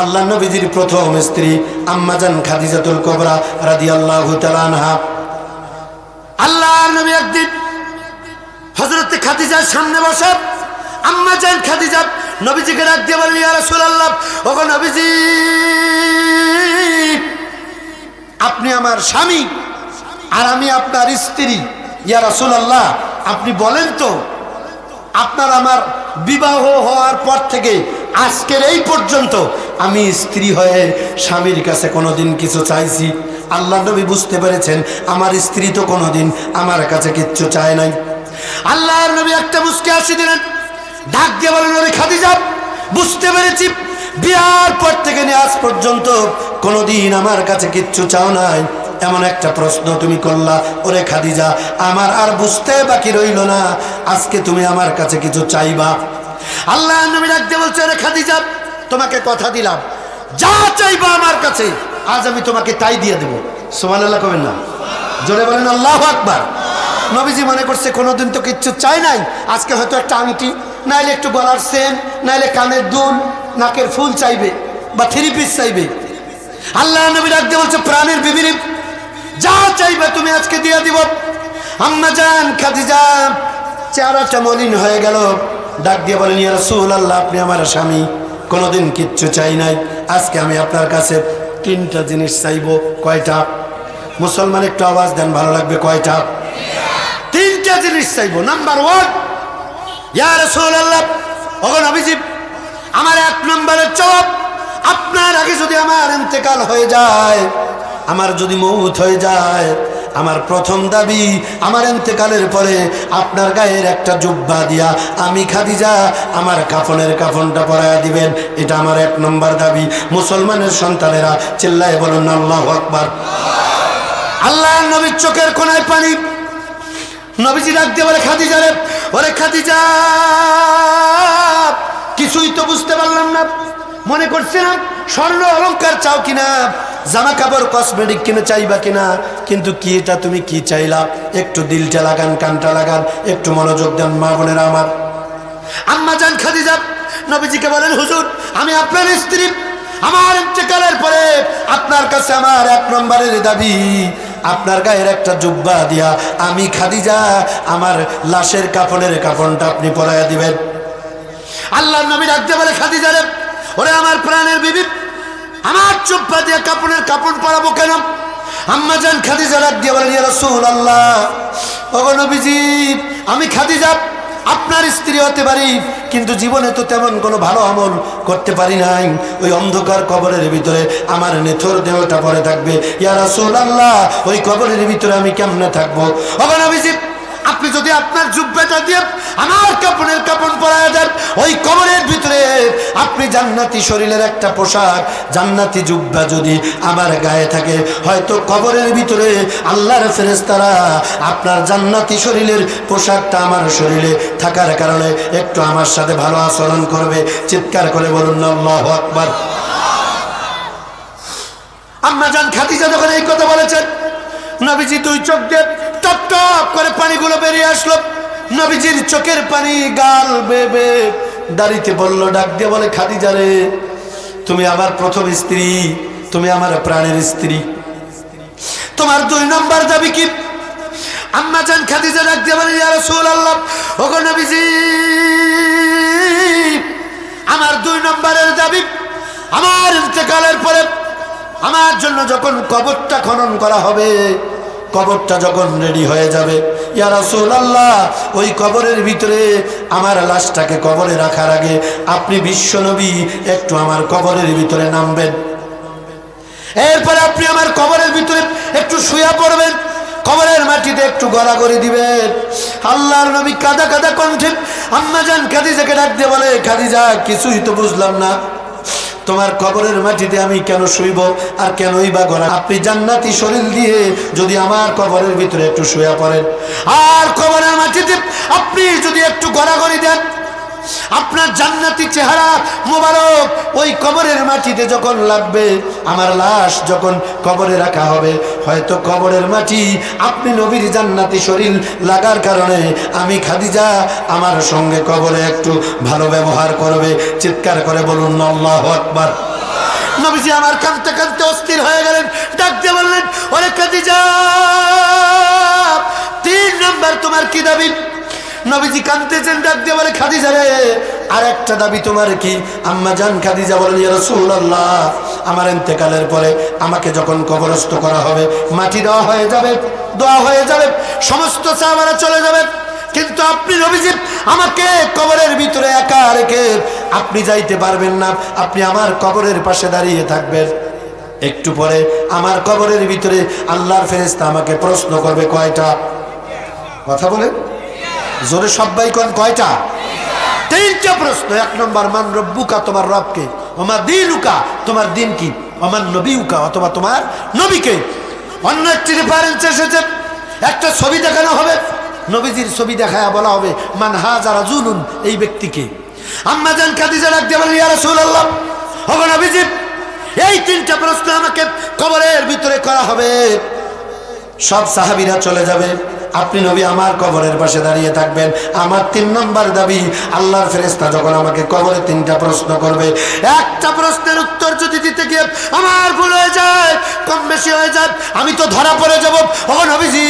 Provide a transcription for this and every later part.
আল্লাহ নবীজির প্রথম স্ত্রী আম্মাজান খাদিজাতুল কবরা রাদিয়াল্লাহু তাআলা আনহা। আল্লাহ নবী একদিন হযরত খাদিজার সামনে বসে আম্মাজান খাদিজা নবীজিকে ডাক দিয়ে বললেন, ইয়া রাসূলুল্লাহ, ওগো নবীজি, আপনি আমার স্বামী আর আমি আপনার স্ত্রী। ইয়া রাসূলুল্লাহ, আপনি বলেন তো, আপনার আমার বিবাহ হওয়ার পর থেকে আজকের এই পর্যন্ত আমি স্ত্রী হয়ে স্বামীর কাছে কোনোদিন কিছু চাইছি। আল্লাহ নবী বুঝতে পেরেছেন, আমার স্ত্রী তো কোনোদিন আমার কাছে কিচ্ছু চায় নাই। আল্লাহর নবী একটা মুসকে আসি দিলেন। ডাক দিয়ে বলেন ওরে খাদিজা, বুঝতে পেরেছি। বিয়ার পর থেকে নিয়ে আজ পর্যন্ত কোনোদিন আমার কাছে কিচ্ছু চাও নাই। এমন একটা প্রশ্ন তুমি করলা, ওরে খাদিজা, আমার আর বুঝতে বাকি রইল না। আজকে তুমি আমার কাছে কিছু চাইবা। আল্লাহ নবী ডাকতে বলছে, ওরে খাদিজা তোমাকে কথা দিলাম। যা চাইবা আমার কাছে, আজ আমি তোমাকে তাই দিয়ে দেবো। সোমান আল্লাহ কবেন না। জোরে বলেন, আল্লাহ আকবার। নবীজি মনে করছে, কোনোদিন তো কিচ্ছু চাই নাই। আজকে হয়তো একটা আংটি, নাইলে একটু গলার সেন, নাইলে কানের দুল, নাকের ফুল চাইবে বা থ্রি পিস চাইবে। আল্লাহ নবী ডাকতে বলছে, প্রাণের বিবিরি যা চাইবে তুমি আজকে দিয়ে দিব। আম্মা যান খাদিজা, চেহারাটা মলিন হয়ে গেল। ডাক দিয়ে বলেন, ইয়া রাসূল আল্লাহ আপনি আমার স্বামী। কোনোদিন কিচ্ছু চাই নাই। আজকে আমি আপনার কাছে তিনটা জিনিস চাইব, কয়টা? মুসলমান, একটু আওয়াজ দেন, ভালো লাগবে, কয়টা? তিনটা জিনিস চাইব। নাম্বার ওয়ান ইয়া নবীজি, আমার এক নম্বরের জবাব, আপনার আগে যদি আমার ইন্তেকাল হয়ে যায়, আমার যদি মৌত হয়ে যায় আমার প্রথম দাবি, আমার ইন্তেকালের পরে আপনার গায়ের একটা জুব্বা দিয়া আমি খাদিজা, আমার কাফনের কাফনটা পরাইয়া দিবেন। এটা আমার এক নম্বর দাবি। মুসলমানের সন্তানেরা চিল্লায় বলুন, আল্লাহ আকবার। আল্লাহ নবীর চোখের কোনায় পানি। নবীজি ডাক দিয়ে বলে, খাদিজা রে। ওরে খাদিজা, কিছুই তো বুঝতে পারলাম না। মনে করছিলাম স্বর্ণ অলংকার চাও কিনা? জামা কাপড় কসমেটিক কিনে চাইবা কিনা? কিন্তু কি এটা তুমি কি চাইলা? একটু দিলটা লাগান, কানটা লাগান, একটু মনোযোগ দেন মা বোনেরা আমার। আম্মা জান খাদিজা, নবীজিকে বলেন, হুজুর, আমি আপনার স্ত্রী। আমার ইন্তেকালের পরে আপনার কাছে আমার এক নম্বরের দাবি। আপনার গায়ের একটা জুব্বা দিয়া আমি খাদিজা, আমার লাশের কাফনের কাফনটা আপনি পরাইয়া দিবেন। আল্লাহ নবী ডাকতে বলে, খাদিজা রে ওরে আমার প্রাণের বিবি, আমার চুপ্পা দিয়ে কাপড়ের কাপড় পরাবো কেন? আম্মা জান খাদিজা ডাক দিয়ে বলেন রাসূলুল্লাহ, ওগো নবীজি, আমি খাদিজা, আপনার স্ত্রী হতে পারি, কিন্তু জীবনে তো তেমন কোনো ভালো আমল করতে পারি নাই। ওই অন্ধকার কবরের ভিতরে আমার নেথর দেহটা পরে থাকবে। ইয়া আল্লাহ ওই কবরের ভিতরে আমি কেমনে থাকব? ওগো নবীজি আপনি যদি আপনার জুব্বাটা দিয়ে আমার কাপড়ের কাপড় পরায় দেন, ওই কবরের ভিতরে আপনি জান্নাতি শরীরের একটা পোশাক, জান্নাতি জুব্বা যদি আমার গায়ে থাকে, হয়তো কবরের ভিতরে আল্লাহর ফেরেস্তারা আপনার জান্নাতি শরীরের পোশাকটা আমার শরীরে থাকার কারণে একটু আমার সাথে ভালো আচরণ করবে। চিৎকার করে বলুন, আল্লাহু আকবার। আম্মা জান খাদিজা যখন এই কথা বলেছেন, নবীজি দুই চোখ দিয়ে টপ টপ করে পানিগুলো বেরিয়ে আসলো। নবীজির চোখের পানি গাল বেবে দাড়িতে বলল, ডাক দিয়ে বলে, খাদিজা রে, তুমি আমার প্রথম স্ত্রী, তুমি আমার প্রাণের স্ত্রী। তোমার দুই নম্বর দাবি কি? আম্মা জান খাদিজা ডাক দিয়ে বলে, ইয়া রাসূলুল্লাহ, ওগো নবীজি, আমার দুই নম্বরের দাবি, আমার ইন্তেকালের পরে আমার জন্য যখন কবরটা খনন করা হবে কবরটা যখন রেডি হয়ে যাবে। ইয়া রাসূলুল্লাহ, ওই কবরের ভিতরে আমার লাশটাকে কবরে রাখার আগে আপনি বিশ্বনবী একটু আমার কবরের ভিতরে নামবেন। এরপরে আপনি আমার কবরের ভিতরে একটু শুয়া পড়বেন। কবরের মাটিতে একটু গড়াগড়ি দিবেন। আল্লাহর নবী কাদা কাদা কণ্ঠে আম্মা যান খাদিজাকে ডাক দিয়ে বলে, খাদিজা, কিছুই তো বুঝলাম না। তোমার কবরের মাটিতে আমি কেন শুইব? আর কেনই বা গড়া আপনি জান্নাতি শরীর দিয়ে যদি আমার কবরের ভিতরে একটু শুয়ে পড়েন। আর কবরের মাটিতে আপনি যদি একটু গড়াগড়ি দেন আপনার জান্নাতি চেহারা মোবারক ওই কবরের মাটিতে যখন লাগবে, আমার লাশ যখন কবরে রাখা হবে, হয়তো কবরের মাটি আপনি নবীর জান্নাতি শরীর লাগার কারণে আমি খাদিজা আমার সঙ্গে কবরে একটু ভালো ব্যবহার করবে, চিৎকার করে বলুন, আল্লাহ আকবার। নবীজি আমার কাঁদতে কাঁদতে অস্থির হয়ে গেলেন, ডাক দিয়ে বললেন, ওরে খাদিজা, তিন নাম্বার তোমার কি দাবি? নবীজি কাঁদতেছেন, ডাক দিয়ে বলে, খাদিজা রে আর একটা দাবি তোমার কি? আম্মা জান, খাদিজা বলেন রাসূলুল্লাহ, আমার ইন্তেকালের পরে আমাকে যখন কবরস্থ করা হবে, মাটি দেওয়া হয়ে যাবে দোয়া হয়ে যাবে, সমস্ত সাহাবারা চলে যাবে। কিন্তু আপনি নবীজি, আমাকে কবরের ভিতরে একা রেখে আপনি যাইতে পারবেন না, আপনি আমার কবরের পাশে দাঁড়িয়ে থাকবেন। একটু পরে আমার কবরের ভিতরে আল্লাহর ফেরেস্তা আমাকে প্রশ্ন করবে কয়টা? কথা বলেন। জোরে সবাই কোন কয়টা? তিনটা প্রশ্ন, এক নম্বর, মান রব্বুকা, তোমার রবকে। আমার দিন উকা তোমার দিন কি আমার নবী উকা অথবা তোমার নবীকে। অন্য একটি রেফারেন্স এসেছে, একটা ছবি দেখানো হবে। নবীজির ছবি দেখায় বলা হবে, মান হা হাজারা জুলুন এই ব্যক্তিকে। আম্মা খাদিজা রাখতে বলেন, ইয়া রাসূলুল্লাহ হবে নবীজি, এই তিনটা প্রশ্ন আমাকে কবরের ভিতরে করা হবে। সব সাহাবিরা চলে যাবে। আপনি নবী আমার কবরের পাশে দাঁড়িয়ে থাকবেন। আমার তিন নম্বর দাবি, আল্লাহর ফেরেস্তা যখন আমাকে কবরে তিনটা প্রশ্ন করবে, একটা প্রশ্নের উত্তর যদি দিতে আমার ভুল হয়ে যায়, কম বেশি হয়ে যায়, আমি তো ধরা পড়ে যাব। ও নবীজি,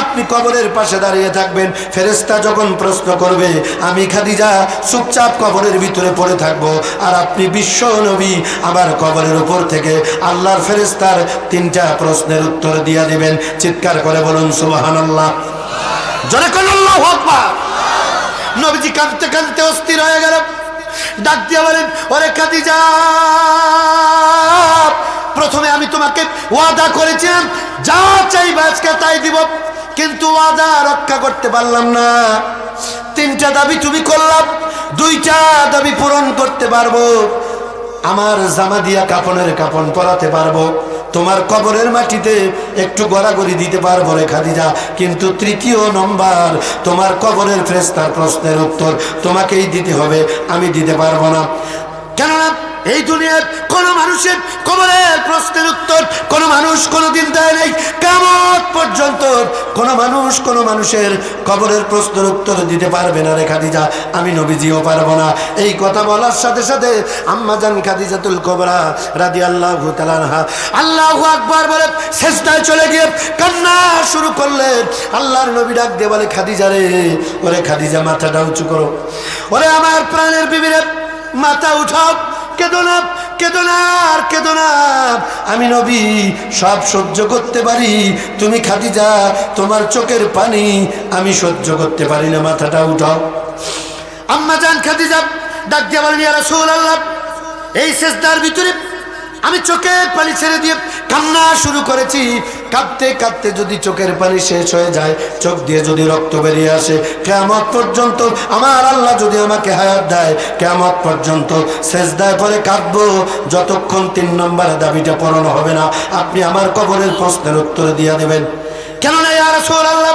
আপনি কবরের পাশে দাঁড়িয়ে থাকবেন। ফেরেস্তা যখন প্রশ্ন করবে, আমি খাদিজা চুপচাপ কবরের ভিতরে পড়ে থাকব। আর আপনি বিশ্ব নবী, আমার কবরের উপর থেকে আল্লাহর ফেরেস্তার তিনটা প্রশ্নের উত্তর দিয়ে দিবেন। চিৎকার করে বলুন সুবাহান আল্লাহ জনে আকবার। নবীজি কাঁদতে কাঁদতে অস্থির হয়ে গেল। ডাক দিয়ে বলেন, ওরে খাদিজা, প্রথমে আমি তোমাকে ওয়াদা করেছিলাম, যা চাইবে আজকে তাই দিব, কিন্তু ওয়াদা রক্ষা করতে পারলাম না। তিনটা দাবি তুমি করলাম, দুইটা দাবি পূরণ করতে পারব। আমার জামা দিয়া কাপনের কাপন পরাতে পারব। তোমার কবরের মাটিতে একটু গড়াগড়ি দিতে পারব রে খাদিজা। কিন্তু তৃতীয় নম্বর, তোমার কবরের ফ্রেস্তার প্রশ্নের উত্তর তোমাকেই দিতে হবে, আমি দিতে পারব না। কেননা এই দুনিয়ার কোন মানুষের কবরের প্রশ্নের উত্তর কোন মানুষ কোনোদিন দেয় নাই। কেমন পর্যন্ত কোন মানুষ কোন মানুষের কবরের প্রশ্নের উত্তর দিতে পারবে না রে খাদিজা। আমি নবীজিও পারব না। এই কথা বলার সাথে সাথে আম্মা জান খাদিজাতুল কবরা রাদি আল্লাহ তালানহা আল্লাহ আকবার বলে শেষটায় চলে গিয়ে কান্না শুরু করলেন আল্লাহর নবী ডাক দিয়ে বলে, খাদিজা রে, ওরে খাদিজা, মাথাটা উঁচু করো। ওরে আমার প্রাণের বিবিরে মাথা উঠাও। কেদো না, কেদো আর আমি নবী, সব সহ্য করতে পারি। তুমি খাদিজা, তোমার চোখের পানি আমি সহ্য করতে পারি না, মাথাটা উঠাও। আম্মা জান খাদিজা, ডাক দিয়ে বলেন, ইয়া রাসূলুল্লাহ, এই শেষদার ভিতরে আমি চোখের পানি ছেড়ে দিয়ে কান্না শুরু করেছি। কাঁদতে কাঁদতে যদি চোখের পানি শেষ হয়ে যায়, চোখ দিয়ে যদি রক্ত বেরিয়ে আসে কেমত পর্যন্ত আমার আল্লাহ যদি আমাকে হায়াত দেয় কেমত পর্যন্ত শেষ দেয় পরে কাঁদবো। যতক্ষণ তিন নম্বর দাবিটা পূরণ হবে না, আপনি আমার কবরের প্রশ্নের উত্তরে দিয়ে দেবেন। কেননা ইয়ার আল্লাহ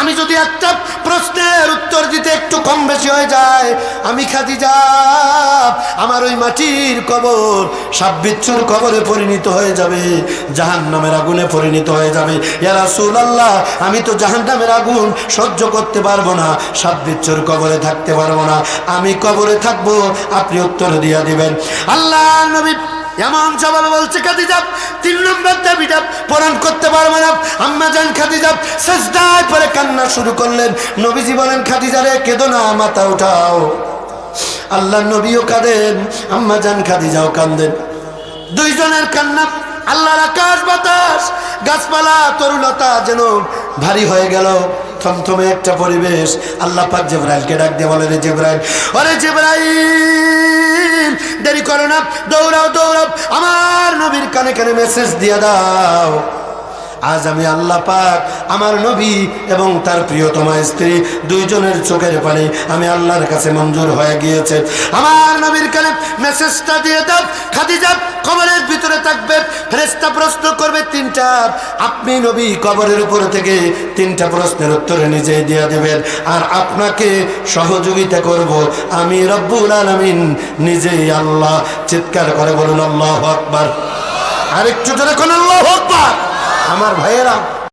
আমি যদি একটা প্রশ্নের উত্তর দিতে একটু কম বেশি হয়ে যায়, আমি খাদি আমার ওই মাটির কবর সাব্বিচ্ছুর কবরে পরিণত হয়ে যাবে জাহান নামের আগুনে পরিণত হয়ে যাবে। ইয়ারা সুল আল্লাহ আমি তো জাহান নামের আগুন সহ্য করতে পারব না সাব্বিচ্ছুর কবরে থাকতে পারব না। আমি কবরে থাকব, আপনি উত্তর দিয়া দিবেন। আল্লাহ নবী এমন জবাবে বলছে খাদিজা তিন নম্বর দাবিটা পূরণ করতে পারবে না। আম্মা যান খাদিজা শেষদায় পরে কান্না শুরু করলেন। নবীজি বলেন, খাদিজা রে, কেঁদো না, মাথা উঠাও। আল্লাহ নবীও কাঁদেন, আম্মা যান খাদিজাও কান্দেন দুইজনের কান্না, আল্লাহর আকাশ বাতাস, গাছপালা তরুলতা যেন ভারী হয়ে গেল। থমথমে একটা পরিবেশ। আল্লাহ পাক জেব্রাইলকে ডাক দিয়ে বলে, রে জেব্রাইল, ওরে জেব্রাইল, দেরি করো না, দৌড়াও দৌড়াও। আমার নবীর কানে কানে মেসেজ দিয়ে দাও। আজ আমি আল্লাহ পাক আমার নবী এবং তার প্রিয়তমা স্ত্রী দুইজনের চোখের পানি আমি আল্লাহর কাছে মঞ্জুর হয়ে গিয়েছে। আমার নবীর কানে মেসেজটা দিয়ে দাও, খাদিজা কবরের ভিতরে থাকবে ফেরেস্তা প্রশ্ন করবে তিনটা। আপনি নবী কবরের উপর থেকে তিনটা প্রশ্নের উত্তরে নিজেই দিয়ে দেবেন। আর আপনাকে সহযোগিতা করব। আমি রব্বুল আলমিন নিজেই আল্লাহ চিৎকার করে বলুন, আল্লাহ আকবার। আরেকটু জোরে কোন, আল্লাহ আকবার। আমার ভাইয়েরা